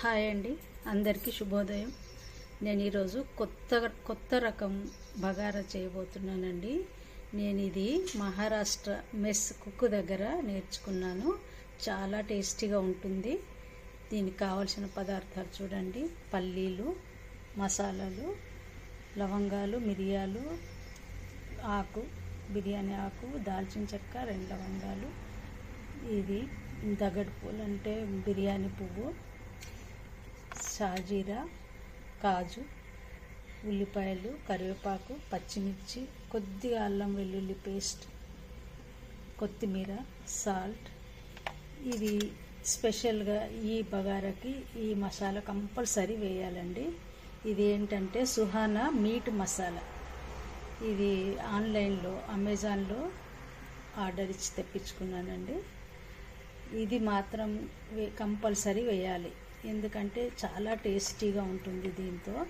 Hi అండి. అందరికీ శుభోదయం. నేను ఈరోజు కొత్త కొత్త రకం బగారా చేయబోతున్నానండి. నేను ఇది మహారాష్ట్ర మెస్ కుక్ దగ్గర నేర్చుకున్నాను. చాలా టేస్టీగా ఉంటుంది. దీనికి కావలసిన పదార్థాలు చూడండి. పల్లీలు మసాలాలు లవంగాలు మిరియాలు ఆకు బిర్యానీ ఆకు దాల్చిన చెక్క రెండు లవంగాలు. ఇది దగడు పూలు అంటే బిర్యానీ పువ్వు. షాజీరా కాజు ఉల్లిపాయలు కరివేపాకు పచ్చిమిర్చి కొద్దిగా అల్లం వెల్లుల్లి పేస్ట్ కొత్తిమీర సాల్ట్. ఇది స్పెషల్గా ఈ బగారాకి ఈ మసాలా కంపల్సరీ వేయాలండి. ఇది ఏంటంటే సుహానా మీట్ మసాలా. ఇది ఆన్లైన్లో అమెజాన్లో ఆర్డర్ ఇచ్చి తెప్పించుకున్నానండి. ఇది మాత్రం కంపల్సరీ వేయాలి. ఎందుకంటే చాలా టేస్టీగా ఉంటుంది దీంతో.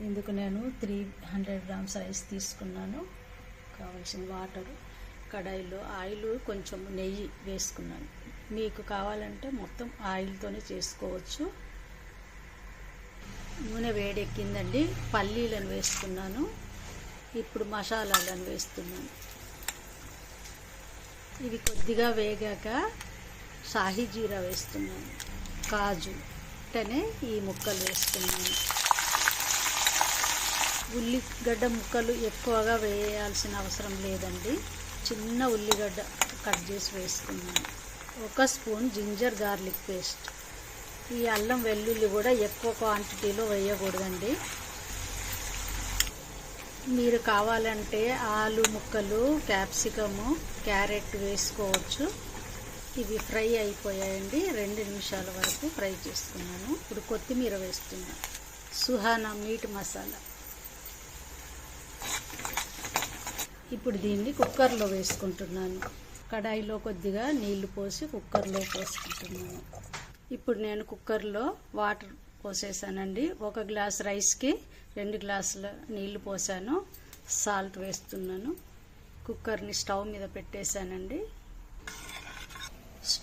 ఇందుకు నేను త్రీ హండ్రెడ్ గ్రామ్స్ రైస్ తీసుకున్నాను. కావాల్సిన వాటరు కడాయిలో ఆయిల్ కొంచెం నెయ్యి వేసుకున్నాను. మీకు కావాలంటే మొత్తం ఆయిల్తోనే చేసుకోవచ్చు. నూనె వేడెక్కిందండి. పల్లీలను వేసుకున్నాను. ఇప్పుడు మసాలాలను వేస్తున్నాను. ఇవి కొద్దిగా వేగాక షాహీ జీరా వేస్తున్నాను. కాజు ఇట్టనే ఈ ముక్కలు వేసుకున్నాను ఉల్లిగడ్డ ముక్కలు ఎక్కువగా వేయాల్సిన అవసరం లేదండి. చిన్న ఉల్లిగడ్డ కట్ చేసి వేసుకున్నాను ఒక స్పూన్ జింజర్ గార్లిక్ పేస్ట్. ఈ అల్లం వెల్లుల్లి కూడా ఎక్కువ క్వాంటిటీలో వేయకూడదండి. మీరు కావాలంటే ఆలు ముక్కలు క్యాప్సికము క్యారెట్ వేసుకోవచ్చు. ఇవి ఫ్రై అయిపోయాయండి. రెండు నిమిషాల వరకు ఫ్రై చేసుకున్నాను. ఇప్పుడు కొత్తిమీర వేస్తున్నాను. సుహానా మీట్ మసాలా. ఇప్పుడు దీన్ని కుక్కర్లో వేసుకుంటున్నాను. కడాయిలో కొద్దిగా నీళ్ళు పోసి కుక్కర్లో పోసుకుంటున్నాను. ఇప్పుడు నేను కుక్కర్లో వాటర్ పోసేసానండి. ఒక గ్లాస్ రైస్కి రెండు గ్లాసుల నీళ్ళు పోసాను. సాల్ట్ వేస్తున్నాను. కుక్కర్ని స్టవ్ మీద పెట్టేశానండి.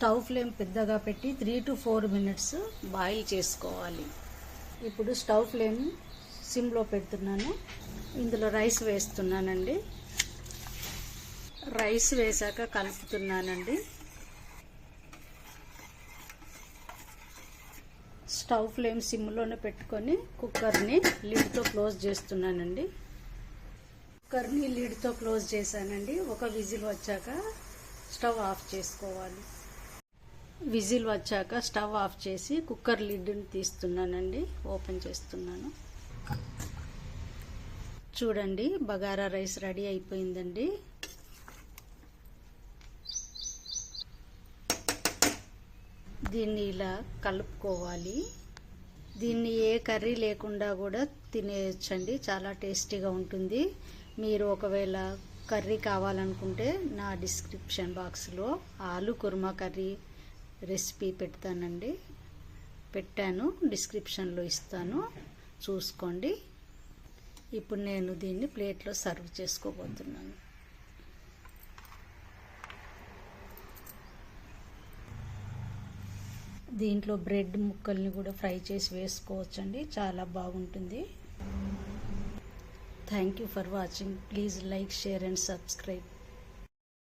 స్టవ్ ఫ్లేమ్ పెద్దగా పెట్టి three to four minutes boil చేసుకోవాలి. ఇప్పుడు స్టవ్ ఫ్లేమ్ సిమ్లో పెడుతున్నాను. ఇందులో రైస్ వేస్తున్నానండి. రైస్ వేసాక కలుపుతున్నానండి. స్టవ్ ఫ్లేమ్ సిమ్లోనే పెట్టుకొని కుక్కర్ని లిడ్తో క్లోజ్ చేస్తున్నానండి. కుక్కర్ని లిడ్తో క్లోజ్ చేశానండి. ఒక విజిల్ వచ్చాక స్టవ్ ఆఫ్ చేసుకోవాలి. విజిల్ వచ్చాక స్టవ్ ఆఫ్ చేసి కుక్కర్ లిడ్ని తీస్తున్నానండి. ఓపెన్ చేస్తున్నాను. చూడండి బగారా రైస్ రెడీ అయిపోయిందండి. దీన్ని ఇలా కలుపుకోవాలి. దీన్ని ఏ కర్రీ లేకుండా కూడా తినేయచ్చండి. చాలా టేస్టీగా ఉంటుంది. మీరు ఒకవేళ కర్రీ కావాలనుకుంటే నా డిస్క్రిప్షన్ బాక్స్లో ఆలు కుర్మా కర్రీ రెసిపీ పెడతానండి. పెట్టాను డిస్క్రిప్షన్లో ఇస్తాను. చూసుకోండి. ఇప్పుడు నేను దీన్ని ప్లేట్లో సర్వ్ చేసుకోబోతున్నాను. దీంట్లో బ్రెడ్ ముక్కల్ని కూడా ఫ్రై చేసి వేసుకోవచ్చండి. చాలా బాగుంటుంది. Thank you for watching. Please like share and subscribe.